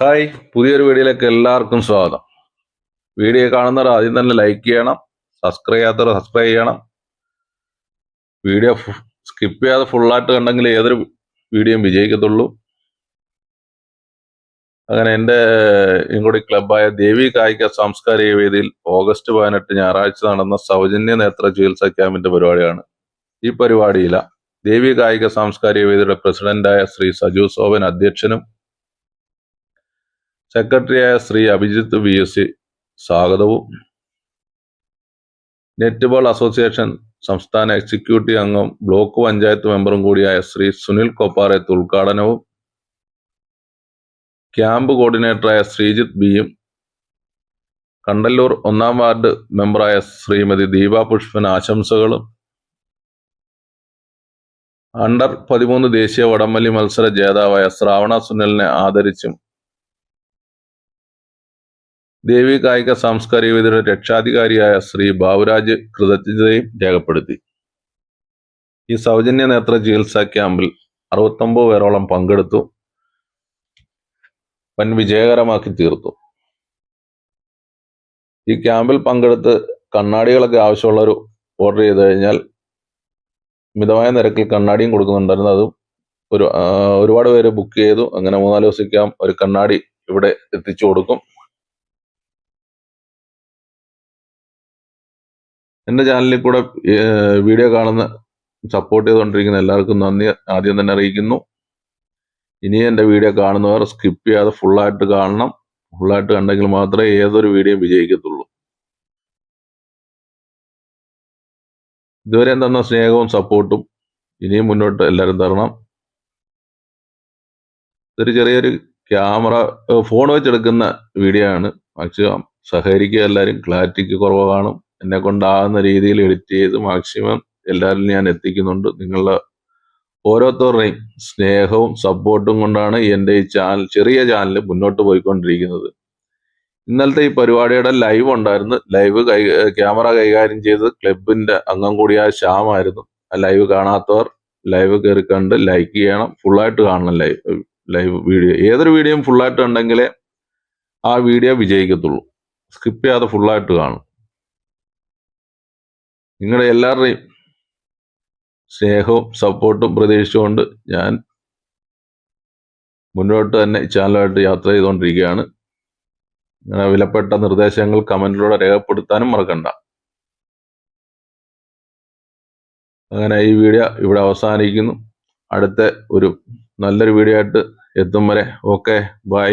Hi പുതിയൊരു വീഡിയോയിലേക്ക് എല്ലാവർക്കും സ്വാഗതം. വീഡിയോ കാണുന്നവർ ആദ്യം തന്നെ ലൈക്ക് ചെയ്യണം സബ്സ്ക്രൈബ് ചെയ്യാത്തവർ സബ്സ്ക്രൈബ് ചെയ്യണം. വീഡിയോ സ്കിപ്പ് ചെയ്യാതെ ഫുള്ളായിട്ട് കണ്ടെങ്കിൽ ഏതൊരു വീഡിയോയും വിജയിക്കത്തുള്ളൂ. അങ്ങനെ എന്റെ ഇങ്ങോട്ട് ക്ലബായ ദേവി കായിക സാംസ്കാരിക വേദിയിൽ ഓഗസ്റ്റ് പതിനെട്ട് ഞായറാഴ്ച നടന്ന സൗജന്യ നേത്ര ചികിത്സാ ക്യാമ്പിന്റെ പരിപാടിയാണ് ഈ പരിപാടിയില. ദേവി കായിക സാംസ്കാരിക വേദിയുടെ പ്രസിഡന്റായ ശ്രീ സജു സോവൻ അധ്യക്ഷനും സെക്രട്ടറിയായ Shri Abhijith V. S. C. സ്വാഗതവും. നെറ്റ്ബോൾ അസോസിയേഷൻ സംസ്ഥാന എക്സിക്യൂട്ടീവ് അംഗം ബ്ലോക്ക് പഞ്ചായത്ത് മെമ്പറും കൂടിയായ ശ്രീ സുനിൽ കൊപ്പാറയത്ത് ഉദ്ഘാടനവും. ക്യാമ്പ് കോർഡിനേറ്ററായ ശ്രീജിത്ത് ബിയും. കണ്ടല്ലൂർ ഒന്നാം വാർഡ് മെമ്പറായ ശ്രീമതി ദീപ പുഷ്പൻ ആശംസകളും. അണ്ടർ പതിമൂന്ന് ദേശീയ വടംവലി മത്സര ജേതാവായ ശ്രാവണ സുനിലിനെ ആദരിച്ചും ദേവി കായിക സാംസ്കാരിക വേദിയുടെ രക്ഷാധികാരിയായ ശ്രീ ബാബുരാജ് കൃതജ്ഞതയും രേഖപ്പെടുത്തി. ഈ സൗജന്യ നേത്ര ചികിത്സാ ക്യാമ്പിൽ അറുപത്തൊമ്പത് പേരോളം പങ്കെടുത്തു. വൻ വിജയകരമാക്കി തീർത്തു. ഈ ക്യാമ്പിൽ പങ്കെടുത്ത് കണ്ണാടികളൊക്കെ ആവശ്യമുള്ളവർ ഓർഡർ ചെയ്ത് കഴിഞ്ഞാൽ മിതമായ നിരക്കിൽ കണ്ണാടിയും കൊടുക്കുന്നുണ്ടായിരുന്നു. അതും ഒരു ഒരുപാട് പേര് ബുക്ക് ചെയ്തു. അങ്ങനെ മൂന്നാൽ ദിവസം ഒരു കണ്ണാടി ഇവിടെ എത്തിച്ചു കൊടുക്കും. എന്റെ ചാനലിൽ കൂടെ വീഡിയോ കാണുന്ന സപ്പോർട്ട് ചെയ്തുകൊണ്ടിരിക്കുന്ന എല്ലാവർക്കും നന്ദി. ആദ്യം തന്നെ അറിയിക്കുന്നു. ഇനി എന്റെ വീഡിയോ കാണുന്നവർ സ്കിപ്പ് ചെയ്യാതെ ഫുള്ളായിട്ട് കാണണം. ഫുള്ളായിട്ട് കണ്ടെങ്കിൽ മാത്രമേ ഏതൊരു വീഡിയോയും വിജയിക്കത്തുള്ളൂ. ഇതുവരെ തന്ന സ്നേഹവും സപ്പോർട്ടും ഇനിയും മുന്നോട്ട് എല്ലാവരും തരണം. ഇതൊരു ചെറിയൊരു ക്യാമറ ഫോൺ വെച്ചെടുക്കുന്ന വീഡിയോ ആണ്. മാക്സിമം സഹകരിക്കുക എല്ലാവരും ക്ലാരിറ്റിക്ക് കുറവ് കാണും. എന്നെ കൊണ്ടാകുന്ന രീതിയിൽ എഡിറ്റ് ചെയ്ത് മാക്സിമം എല്ലാവരിലും ഞാൻ എത്തിക്കുന്നുണ്ട്. നിങ്ങളുടെ ഓരോരുത്തരുടെയും സ്നേഹവും സപ്പോർട്ടും കൊണ്ടാണ് എന്റെ ഈ ചാനൽ ചെറിയ ചാനൽ മുന്നോട്ട് പോയിക്കൊണ്ടിരിക്കുന്നത്. ഇന്നലത്തെ ഈ പരിപാടിയുടെ ലൈവ് ഉണ്ടായിരുന്നു. ലൈവ് കൈ ക്യാമറ കൈകാര്യം ചെയ്ത് ക്ലബിന്റെ അംഗം കൂടിയായ ശ്യാമായിരുന്നു. ആ ലൈവ് കാണാത്തവർ ലൈവ് കയറി കണ്ട് ലൈക്ക് ചെയ്യണം. ഫുള്ളായിട്ട് കാണണം ലൈവ് ലൈവ് വീഡിയോ ഏതൊരു വീഡിയോയും ഫുള്ളായിട്ട് ഉണ്ടെങ്കിലേ ആ വീഡിയോ വിജയിക്കത്തുള്ളൂ. സ്കിപ്പ് ചെയ്യാതെ ഫുള്ളായിട്ട് കാണും. നിങ്ങളുടെ എല്ലാവരുടെയും സ്നേഹവും സപ്പോർട്ടും പ്രതീക്ഷിച്ചുകൊണ്ട് ഞാൻ മുന്നോട്ട് തന്നെ ഈ ചാനലുമായിട്ട് യാത്ര ചെയ്തുകൊണ്ടിരിക്കുകയാണ്. നിങ്ങളുടെ വിലപ്പെട്ട നിർദ്ദേശങ്ങൾ കമന്റിലൂടെ രേഖപ്പെടുത്താനും മറക്കണ്ട. അങ്ങനെ ഈ വീഡിയോ ഇവിടെ അവസാനിക്കുന്നു. അടുത്ത ഒരു നല്ലൊരു വീഡിയോ ആയിട്ട് എത്തും വരെ. Okay bye.